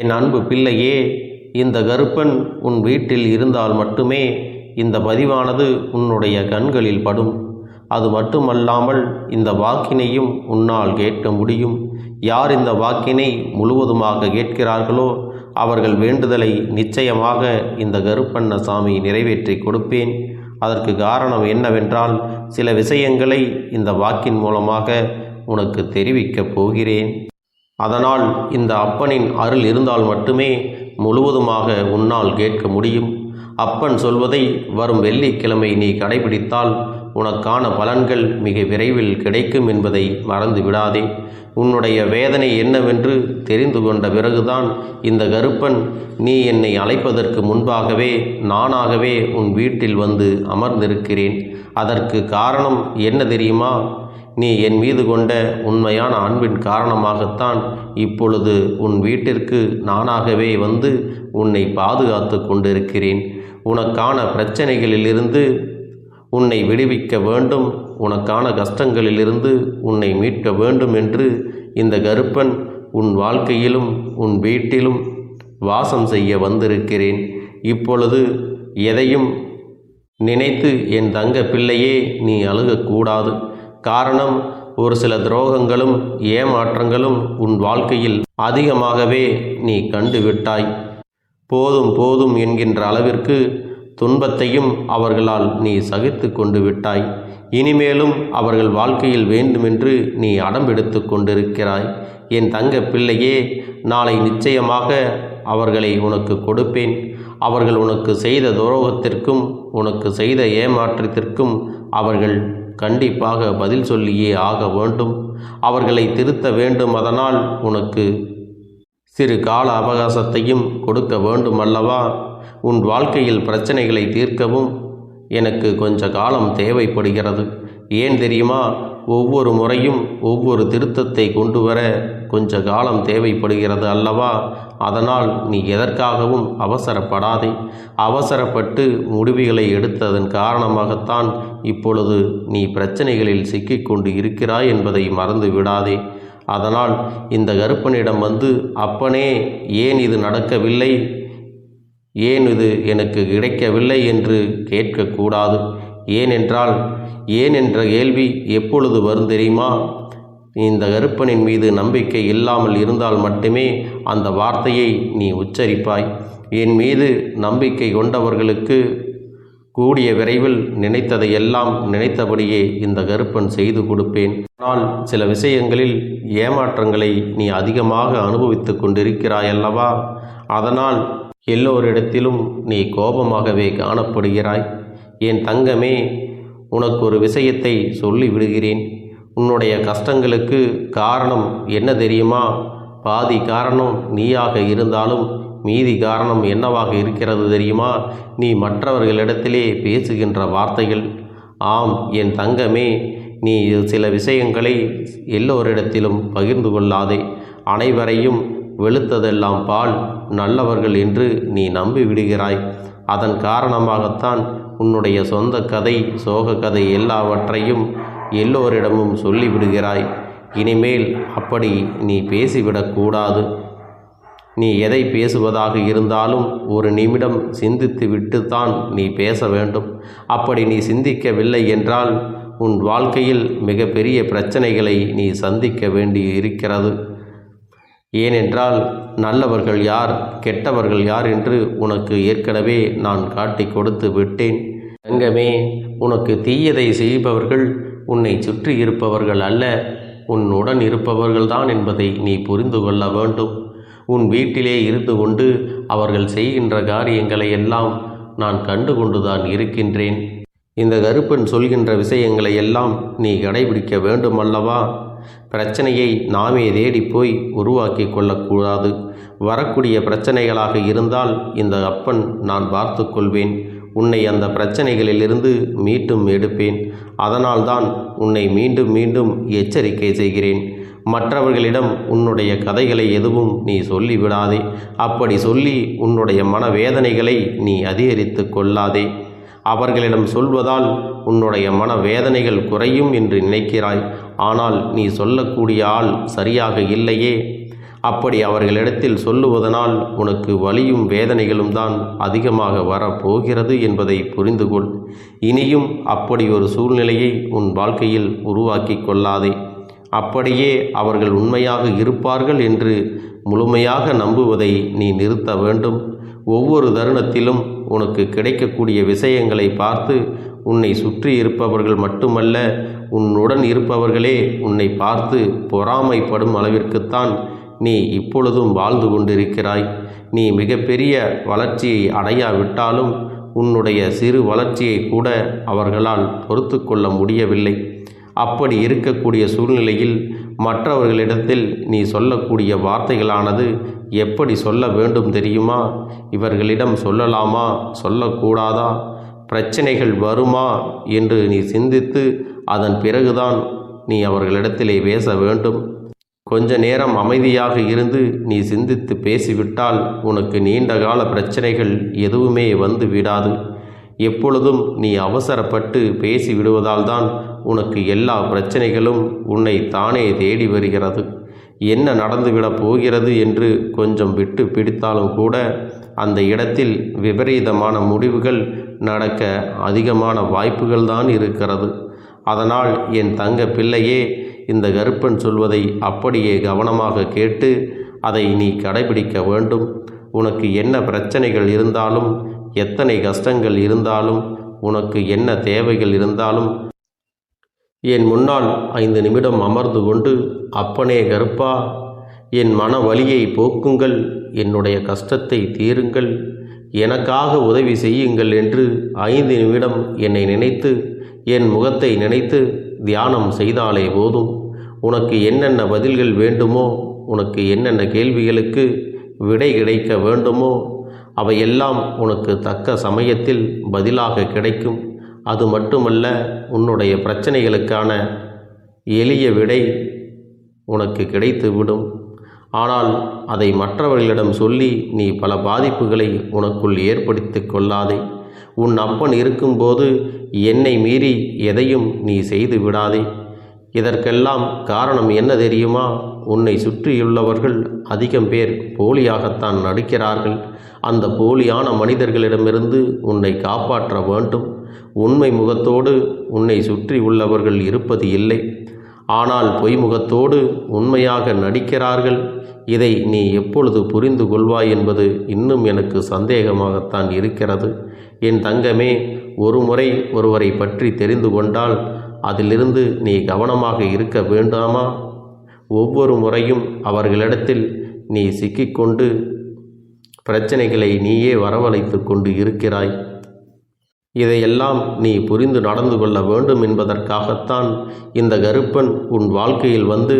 என் அன்பு பிள்ளையே இந்த கருப்பன் உன் வீட்டில் இருந்தால் மட்டுமே இந்த பதிவானது உன்னுடைய கண்களில் படும். அது மட்டுமல்லாமல் இந்த வாக்கினையும் உன்னால் கேட்க முடியும். யார் இந்த வாக்கினை முழுவதுமாக கேட்கிறார்களோ அவர்கள் வேண்டுதலை நிச்சயமாக இந்த கருப்பண்ணசாமி நிறைவேற்றி கொடுப்பேன். அதற்கு காரணம் என்னவென்றால் சில விஷயங்களை இந்த வாக்கின் மூலமாக உனக்கு தெரிவிக்கப் போகிறேன். அதனால் இந்த அப்பனின் அருள் இருந்தால் மட்டுமே முழுவதுமாக உன்னால் கேட்க முடியும். அப்பன் சொல்வதை வரும் வெள்ளிக்கிழமை நீ கடைபிடித்தால் உனக்கான பலன்கள் மிக விரைவில் கிடைக்கும் என்பதை மறந்து விடாதே. உன்னுடைய வேதனை என்னவென்று தெரிந்து கொண்ட பிறகுதான் இந்த கருப்பன் நீ என்னை அழைப்பதற்கு முன்பாகவே நானாகவே உன் வீட்டில் வந்து அமர்ந்திருக்கிறேன். அதற்கு காரணம் என்ன தெரியுமா? நீ என் மீது கொண்ட உண்மையான அன்பின் காரணமாகத்தான் இப்பொழுது உன் வீட்டிற்கு நானாகவே வந்து உன்னை பாதுகாத்து கொண்டிருக்கிறேன். உனக்கான பிரச்சனைகளிலிருந்து உன்னை விடுவிக்க வேண்டும். உனக்கான கஷ்டங்களிலிருந்து உன்னை மீட்க வேண்டும் என்று இந்த கருப்பன் உன் வாழ்க்கையிலும் உன் வீட்டிலும் வாசம் செய்ய வந்திருக்கிறேன். இப்பொழுது எதையும் நினைத்து என் தங்க பிள்ளையே நீ அழுகக்கூடாது. காரணம் ஒரு சில துரோகங்களும் ஏமாற்றங்களும் உன் வாழ்க்கையில் அதிகமாகவே நீ கண்டு விட்டாய் போதும் போதும் என்கின்ற அளவிற்கு துன்பத்தையும் அவர்களால் நீ சகித்து கொண்டு விட்டாய் இனிமேலும் அவர்கள் வாழ்க்கையில் வேண்டுமென்று நீ அடம்பெடுத்து கொண்டிருக்கிறாய். என் தங்க பிள்ளையே நாளை நிச்சயமாக அவர்களை உனக்கு கொடுப்பேன். அவர்கள் உனக்கு செய்த துரோகத்திற்கும் உனக்கு செய்த ஏமாற்றத்திற்கும் அவர்கள் கண்டிப்பாக பதில் சொல்லியே ஆக வேண்டும். அவர்களை திருத்த வேண்டும் அதனால் உனக்கு சிறு கால அவகாசத்தையும் கொடுக்க வேண்டும் அல்லவா? உன் வாழ்க்கையில் பிரச்சனைகளை தீர்க்கவும். எனக்கு கொஞ்ச காலம் தேவைப்படுகிறது. ஏன் தெரியுமா? ஒவ்வொரு முறையும் ஒவ்வொரு திருத்தத்தை கொண்டு வர கொஞ்ச காலம் தேவைப்படுகிறது அல்லவா? அதனால் நீ எதற்காகவும் அவசரப்படாதே. அவசரப்பட்டு முடிவுகளை எடுத்ததன் காரணமாகத்தான் இப்பொழுது நீ பிரச்சனைகளில் சிக்கிக்கொண்டு இருக்கிறாய் என்பதை மறந்து விடாதே. அதனால் இந்த கருப்பனிடம் வந்து அப்பனே ஏன் இது நடக்கவில்லை? ஏன் இது எனக்கு கிடைக்கவில்லை? என்று கேட்கக்கூடாது. ஏனென்றால் ஏன் என்ற கேள்வி எப்பொழுது வரும் தெரியுமா? இந்த கருப்பனின் மீது நம்பிக்கை இல்லாமல் இருந்தால் மட்டுமே அந்த வார்த்தையை நீ உச்சரிப்பாய். என் மீது நம்பிக்கை கொண்டவர்களுக்கு கூடிய விரைவில் நினைத்ததை எல்லாம் நினைத்தபடியே இந்த கருப்பன் செய்து கொடுப்பேன். ஆனால் சில விஷயங்களில் ஏமாற்றங்களை நீ அதிகமாக அனுபவித்து கொண்டிருக்கிறாய் அல்லவா அதனால் எல்லோரிடத்திலும் நீ கோபமாகவே காணப்படுகிறாய். என் தங்கமே உனக்கு ஒரு விஷயத்தை சொல்லி விடுகிறேன் உன்னுடைய கஷ்டங்களுக்கு காரணம் என்ன தெரியுமா? பாதி காரணம் நீயாக இருந்தாலும் மீதி காரணம் என்னவாக இருக்கிறது தெரியுமா? நீ மற்றவர்களிடத்திலே பேசுகின்ற வார்த்தைகள். ஆம் என் தங்கமே நீ சில விஷயங்களை எல்லோரிடத்திலும் பகிர்ந்து கொள்ளாதே. அனைவரையும் வெளுத்ததெல்லாம் பால் நல்லவர்கள் என்று நீ நம்பி விடுகிறாய் அதன் காரணமாகத்தான் உன்னுடைய சொந்த கதை சோக கதை எல்லாவற்றையும் எல்லோரிடமும் சொல்லிவிடுகிறாய். இனிமேல் அப்படி நீ பேசிவிடக்கூடாது நீ எதை பேசுவதாக இருந்தாலும் ஒரு நிமிடம் சிந்தித்து விட்டுத்தான் நீ பேச வேண்டும். அப்படி நீ சிந்திக்கவில்லை என்றால் உன் வாழ்க்கையில் மிகப்பெரிய பிரச்சனைகளை நீ சந்திக்க வேண்டி இருக்கிறது ஏனென்றால் நல்லவர்கள் யார் கெட்டவர்கள் யார் என்று உனக்கு ஏற்கனவே நான் காட்டி கொடுத்து விட்டேன். தங்கமே உனக்கு தீயதை செய்பவர்கள் உன்னை சுற்றி இருப்பவர்கள் அல்ல உன்னுடன் இருப்பவர்கள்தான் என்பதை நீ புரிந்து கொள்ள வேண்டும். உன் வீட்டிலே இருந்து கொண்டு அவர்கள் செய்கின்ற காரியங்களை எல்லாம் நான் கண்டு கொண்டுதான் இருக்கின்றேன். இந்த கருப்பன் சொல்கின்ற விஷயங்களை எல்லாம் நீ கடைபிடிக்க வேண்டுமல்லவா? பிரச்சனையை நாமே தேடி போய் உருவாக்கி கொள்ளக்கூடாது. வரக்கூடிய பிரச்சனைகளாக இருந்தால் இந்த அப்பன் நான் பார்த்து கொள்வேன். உன்னை அந்த பிரச்சனைகளிலிருந்து மீட்டும் எடுப்பேன். அதனால்தான் உன்னை மீண்டும் மீண்டும் எச்சரிக்கை செய்கிறேன். மற்றவர்களிடம் உன்னுடைய கதைகளை எதுவும் நீ சொல்லிவிடாதே. அப்படி சொல்லி உன்னுடைய மனவேதனைகளை நீ அதிகரித்து கொள்ளாதே. அவர்களிடம் சொல்வதால் உன்னுடைய மனவேதனைகள் குறையும் என்று நினைக்கிறாய். ஆனால் நீ சொல்லக்கூடிய ஆள் சரியாக இல்லையே. அப்படி அவர்களிடத்தில் சொல்லுவதனால் உனக்கு வலியும் வேதனைகளும் தான் அதிகமாக வரப்போகிறது என்பதை புரிந்து கொள் இனியும் அப்படி ஒரு சூழ்நிலையை உன் வாழ்க்கையில் உருவாக்கி கொள்ளாதே. அப்படியே அவர்கள் உண்மையாக இருப்பார்கள் என்று முழுமையாக நம்புவதை நீ நிறுத்த வேண்டும். ஒவ்வொரு தருணத்திலும் உனக்கு கிடைக்கக்கூடிய விஷயங்களை பார்த்து உன்னை சுற்றி இருப்பவர்கள் மட்டுமல்ல உன்னுடன் இருப்பவர்களே உன்னை பார்த்து பொறாமைப்படும் அளவிற்குத்தான் நீ இப்பொழுதும் வாழ்ந்து கொண்டிருக்கிறாய். நீ மிகப்பெரிய வளர்ச்சியை அடையாவிட்டாலும் உன்னுடைய சிறு வளர்ச்சியை கூட அவர்களால் பொறுத்து கொள்ள முடியவில்லை. அப்படி இருக்கக்கூடிய சூழ்நிலையில் மற்றவர்களிடத்தில் நீ சொல்லக்கூடிய வார்த்தைகளானது எப்படி சொல்ல வேண்டும் தெரியுமா? இவர்களிடம் சொல்லலாமா? சொல்லக்கூடாதா? பிரச்சனைகள் வருமா? என்று நீ சிந்தித்து அதன் பிறகுதான் நீ அவர்களிடத்திலே பேச வேண்டும். கொஞ்ச நேரம் அமைதியாக இருந்து நீ சிந்தித்து பேசிவிட்டால் உனக்கு நீண்ட கால பிரச்சனைகள் எதுவுமே வந்து விடாது. எப்பொழுதும் நீ அவசரப்பட்டு பேசி விடுவதால் தான் உனக்கு எல்லா பிரச்சனைகளும் உன்னை தானே தேடி வருகிறது. என்ன நடந்துவிடப் போகிறது என்று கொஞ்சம் விட்டு பிடித்தாலும் கூட அந்த இடத்தில் விபரீதமான முடிவுகள் நடக்க அதிகமான வாய்ப்புகள் தான் இருக்கிறது. அதனால் என் தங்க பிள்ளையே இந்த கருப்பன் சொல்வதை அப்படியே கவனமாக கேட்டு அதை நீ கடைபிடிக்க வேண்டும். உனக்கு என்ன பிரச்சனைகள் இருந்தாலும் எத்தனை கஷ்டங்கள் இருந்தாலும் உனக்கு என்ன தேவைகள் இருந்தாலும். என் முன்னால் ஐந்து நிமிடம் அமர்ந்து கொண்டு அப்பனே கருப்பா என் மன வலியை போக்குங்கள் என்னுடைய கஷ்டத்தை தீருங்கள் எனக்காக உதவி செய்யுங்கள் என்று ஐந்து நிமிடம் என்னை நினைத்து என் முகத்தை நினைத்து தியானம் செய்தாலே போதும். உனக்கு என்னென்ன பதில்கள் வேண்டுமோ உனக்கு என்னென்ன கேள்விகளுக்கு விடை கிடைக்க வேண்டுமோ அவையெல்லாம் உனக்கு தக்க சமயத்தில் பதிலாக கிடைக்கும். அது மட்டுமல்ல உன்னுடைய பிரச்சனைகளுக்கான எளிய விடை உனக்கு கிடைத்துவிடும். ஆனால் அதை மற்றவர்களிடம் சொல்லி நீ பல பாதிப்புகளை உனக்குள் ஏற்படுத்தி கொள்ளாதே. உன் அப்பன் இருக்கும்போது என்னை மீறி எதையும் நீ செய்து விடாதே. இதற்கெல்லாம் காரணம் என்ன தெரியுமா? உன்னை சுற்றியுள்ளவர்கள் அதிகம் பேர் போலியாகத்தான் நடிக்கிறார்கள். அந்த போலியான மனிதர்களிடமிருந்து உன்னை காப்பாற்ற வேண்டும். உண்மை முகத்தோடு உன்னை சுற்றி உள்ளவர்கள் இருப்பது இல்லை. ஆனால் பொய்முகத்தோடு உண்மையாக நடிக்கிறார்கள். இதை நீ எப்பொழுது புரிந்து கொள்வாய் என்பது இன்னும் எனக்கு சந்தேகமாகத்தான் இருக்கிறது. என் தங்கமே ஒரு முறை ஒருவரை பற்றி தெரிந்து கொண்டால் அதிலிருந்து நீ கவனமாக இருக்க வேண்டாமா? ஒவ்வொரு முறையும் அவர்களிடத்தில் நீ சிக்கிக்கொண்டு பிரச்சனைகளை நீயே வரவழைத்து கொண்டு இருக்கிறாய். இதையெல்லாம் நீ புரிந்து நடந்து கொள்ள வேண்டும் என்பதற்காகத்தான் இந்த கருப்பன் உன் வாழ்க்கையில் வந்து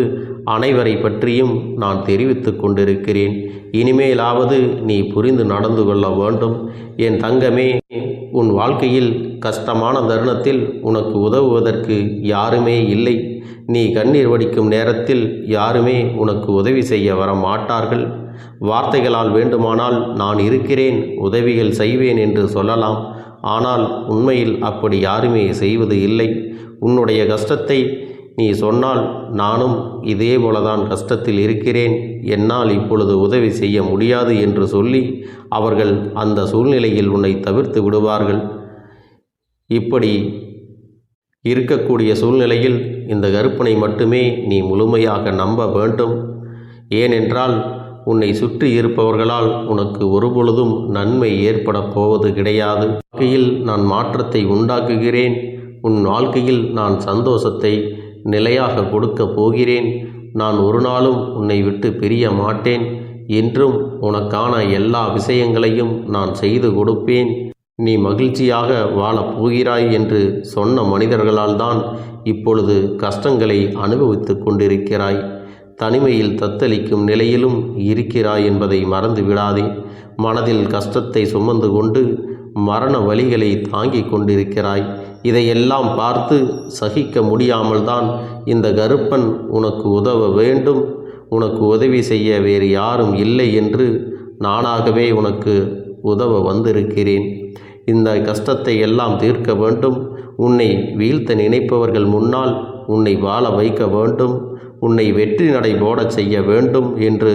அனைவரை பற்றியும் நான் தெரிவித்து கொண்டிருக்கிறேன். இனிமேலாவது நீ புரிந்து நடந்து கொள்ள வேண்டும். என் தங்கமே உன் வாழ்க்கையில் கஷ்டமான தருணத்தில் உனக்கு உதவுவதற்கு யாருமே இல்லை. நீ கண்ணீர் வடிக்கும் நேரத்தில் யாருமே உனக்கு உதவி செய்ய வர மாட்டார்கள் வார்த்தைகளால் வேண்டுமானால் நான் இருக்கிறேன் உதவிகள் செய்வேன் என்று சொல்லலாம். ஆனால் உண்மையில் அப்படி யாருமே செய்வது இல்லை. உன்னுடைய கஷ்டத்தை நீ சொன்னால் நானும் இதே போலதான் கஷ்டத்தில் இருக்கிறேன். என்னால் இப்பொழுது உதவி செய்ய முடியாது என்று சொல்லி அவர்கள் அந்த சூழ்நிலையில் உன்னை தவிர்த்து விடுவார்கள். இப்படி இருக்கக்கூடிய சூழ்நிலையில் இந்த கருப்பனை மட்டுமே நீ முழுமையாக நம்ப வேண்டும். ஏனென்றால் உன்னை சுற்றி இருப்பவர்களால் உனக்கு ஒருபொழுதும் நன்மை ஏற்படப் போவது கிடையாது. வாழ்க்கையில் நான் மாற்றத்தை உண்டாக்குகிறேன். உன் வாழ்க்கையில் நான் சந்தோஷத்தை நிலையாக கொடுக்க போகிறேன். நான் ஒரு நாளும் உன்னை விட்டு பிரிய மாட்டேன். என்றும் உனக்கான எல்லா விஷயங்களையும் நான் செய்து கொடுப்பேன். நீ மகிழ்ச்சியாக வாழப் போகிறாய் என்று சொன்ன மனிதர்களால் தான் இப்பொழுது கஷ்டங்களை அனுபவித்து கொண்டிருக்கிறாய். தனிமையில் தத்தளிக்கும் நிலையிலும் இருக்கிறாய் என்பதை மறந்து விடாதே. மனதில் கஷ்டத்தை சுமந்து கொண்டு மரண வழிகளை தாங்கிக் கொண்டிருக்கிறாய். இதையெல்லாம் பார்த்து சகிக்க முடியாமல் தான் இந்த கருப்பன் உனக்கு உதவ வேண்டும். உனக்கு உதவி செய்ய வேறு யாரும் இல்லை என்று நானாகவே உனக்கு உதவ வந்திருக்கிறேன். இந்த கஷ்டத்தை எல்லாம் தீர்க்க வேண்டும். உன்னை வீழ்த்த நினைப்பவர்கள் முன்னால் உன்னை வாழ வைக்க வேண்டும். உன்னை வெற்றி நடை போடச் செய்ய வேண்டும் என்று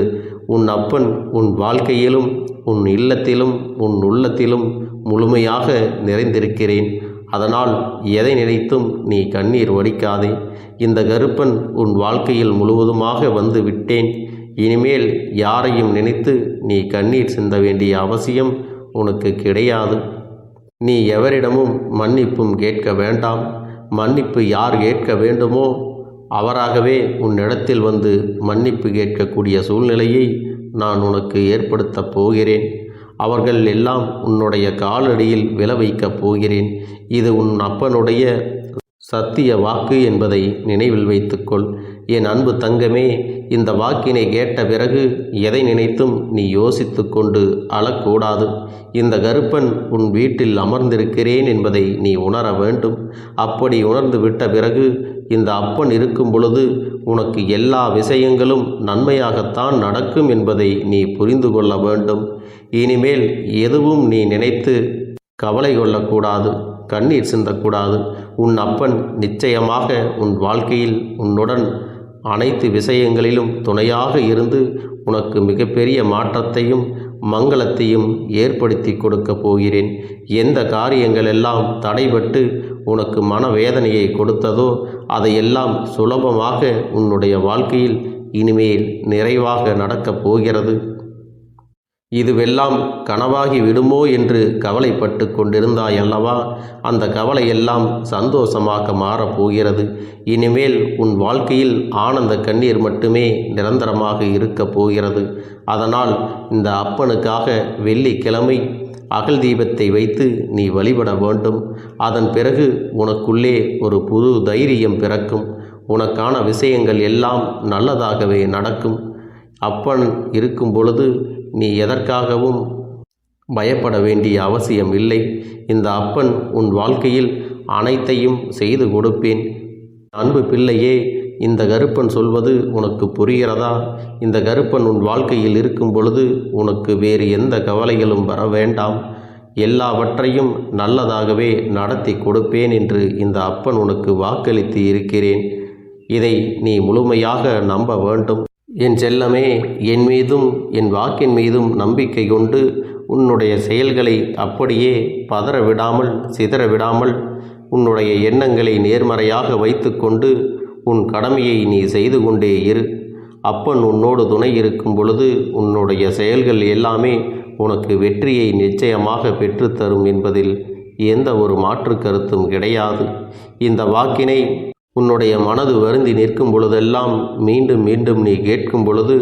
உன் அப்பன் உன் வாழ்க்கையிலும் உன் இல்லத்திலும் உன் உள்ளத்திலும் முழுமையாக நிறைந்திருக்கிறேன். அதனால் எதை நினைத்தும் நீ கண்ணீர் வடிக்காதே. இந்த கருப்பன் உன் வாழ்க்கையில் முழுவதுமாக வந்து விட்டேன். இனிமேல் யாரையும் நினைத்து நீ கண்ணீர் சிந்த வேண்டிய அவசியம் உனக்கு கிடையாது. நீ எவரிடமும் மன்னிப்பும் கேட்க வேண்டாம். மன்னிப்பு யார் கேட்க வேண்டுமோ அவராகவே உன்னிடத்தில் வந்து மன்னிப்பு கேட்கக்கூடிய சூழ்நிலையை நான் உனக்கு ஏற்படுத்தப் போகிறேன். அவர்கள் எல்லாம் உன்னுடைய காலடியில் விழ வைக்கப் போகிறேன். இது உன் அப்பனுடைய சத்திய வாக்கு என்பதை நினைவில் வைத்துக்கொள். என் அன்பு தங்கமே இந்த வாக்கினை கேட்ட பிறகு எதை நினைத்தும் நீ யோசித்து கொண்டு அழக்கூடாது. இந்த கருப்பன் உன் வீட்டில் அமர்ந்திருக்கிறேன் என்பதை நீ உணர வேண்டும். அப்படி உணர்ந்து விட்ட பிறகு இந்த அப்பன் இருக்கும் பொழுது உனக்கு எல்லா விஷயங்களும் நன்மையாகத்தான் நடக்கும் என்பதை நீ புரிந்து கொள்ள வேண்டும். இனிமேல் எதுவும் நீ நினைத்து கவலை கொள்ளக்கூடாது. கண்ணீர் சிந்தக்கூடாது. உன் அப்பன் நிச்சயமாக உன் வாழ்க்கையில் உன்னுடன் அனைத்து விஷயங்களிலும் துணையாக இருந்து உனக்கு மிகப்பெரிய மாற்றத்தையும் மங்களத்தையும் ஏற்படுத்தி கொடுக்க போகிறேன். எந்த காரியங்களெல்லாம் தடைபட்டு உனக்கு மனவேதனையை கொடுத்ததோ அதையெல்லாம் சுலபமாக உன்னுடைய வாழ்க்கையில் இனிமேல் நிறைவாக நடக்கப் போகிறது. இதுவெல்லாம் கனவாகி விடுமோ என்று கவலைப்பட்டு கொண்டிருந்தாய் அல்லவா அந்த கவலையெல்லாம் சந்தோஷமாக மாறப்போகிறது இனிமேல் உன் வாழ்க்கையில் ஆனந்த கண்ணீர் மட்டுமே நிரந்தரமாக இருக்கப் போகிறது. அதனால் இந்த அப்பனுக்காக வெள்ளிக்கிழமை அகல் தீபத்தை வைத்து நீ வழிபட வேண்டும். அதன் பிறகு உனக்குள்ளே ஒரு புது தைரியம் பிறக்கும். உனக்கான விஷயங்கள் எல்லாம் நல்லதாகவே நடக்கும். அப்பன் இருக்கும் பொழுது நீ எதற்காகவும் பயப்பட வேண்டிய அவசியம் இல்லை. இந்த அப்பன் உன் வாழ்க்கையில் அனைத்தையும் செய்து கொடுப்பேன். அன்பு பிள்ளையே இந்த கருப்பன் சொல்வது உனக்கு புரிகிறதா? இந்த கருப்பன் உன் வாழ்க்கையில் இருக்கும் பொழுது உனக்கு வேறு எந்த கவலைகளும் வர வேண்டாம். எல்லாவற்றையும் நல்லதாகவே நடத்தி கொடுப்பேன் என்று இந்த அப்பன் உனக்கு வாக்களித்து இருக்கிறேன். இதை நீ முழுமையாக நம்ப வேண்டும். என் செல்லமே என் மீதும் என் வாக்கின் மீதும் நம்பிக்கை கொண்டு உன்னுடைய செயல்களை அப்படியே பதற விடாமல் சிதற விடாமல் உன்னுடைய எண்ணங்களை நேர்மறையாக வைத்துக்கொண்டு உன் கடமையை நீ செய்து கொண்டே இரு. அப்பன் உன்னோடு துணை இருக்கும் பொழுது உன்னுடைய செயல்கள் எல்லாமே உனக்கு வெற்றியை நிச்சயமாக பெற்றுத்தரும் என்பதில் எந்த ஒரு மாற்று கருத்தும் கிடையாது. இந்த வாக்கினை உன்னுடைய மனது வருந்தி நிற்கும் பொழுதெல்லாம் மீண்டும் மீண்டும் நீ கேட்கும் பொழுது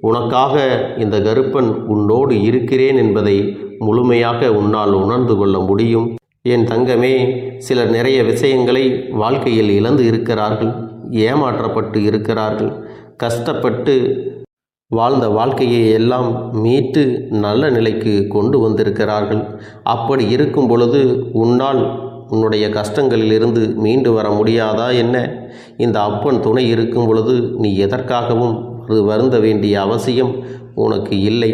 உனக்காக இந்த கருப்பன் உன்னோடு இருக்கிறேன் என்பதை முழுமையாக உன்னால் உணர்ந்து கொள்ள முடியும். என் தங்கமே சிலர் நிறைய விஷயங்களை வாழ்க்கையில் இழந்து இருக்கிறார்கள் ஏமாற்றப்பட்டு இருக்கிறார்கள். கஷ்டப்பட்டு வாழ்ந்த வாழ்க்கையை எல்லாம் மீட்டு நல்ல நிலைக்கு கொண்டு வந்திருக்கிறார்கள். அப்படி இருக்கும் பொழுது உன்னால் உன்னுடைய கஷ்டங்களிலிருந்து மீண்டு வர முடியாதா என்ன? இந்த அப்பன் துணை இருக்கும் பொழுது நீ எதற்காகவும் அது வருந்த வேண்டிய அவசியம் உனக்கு இல்லை.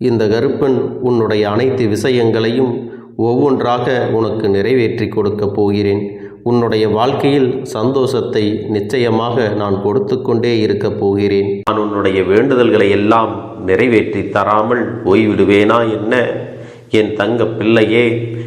இந்த கருப்பன் உன்னுடைய அனைத்து விஷயங்களையும் ஒவ்வொன்றாக உனக்கு நிறைவேற்றி கொடுக்கப் போகிறேன். உன்னுடைய வாழ்க்கையில் சந்தோஷத்தை நிச்சயமாக நான் கொடுத்து கொண்டே இருக்கப் போகிறேன். நான் உன்னுடைய வேண்டுதல்களை எல்லாம் நிறைவேற்றி தராமல் போய்விடுவேனா என்ன? என் தங்க பிள்ளையே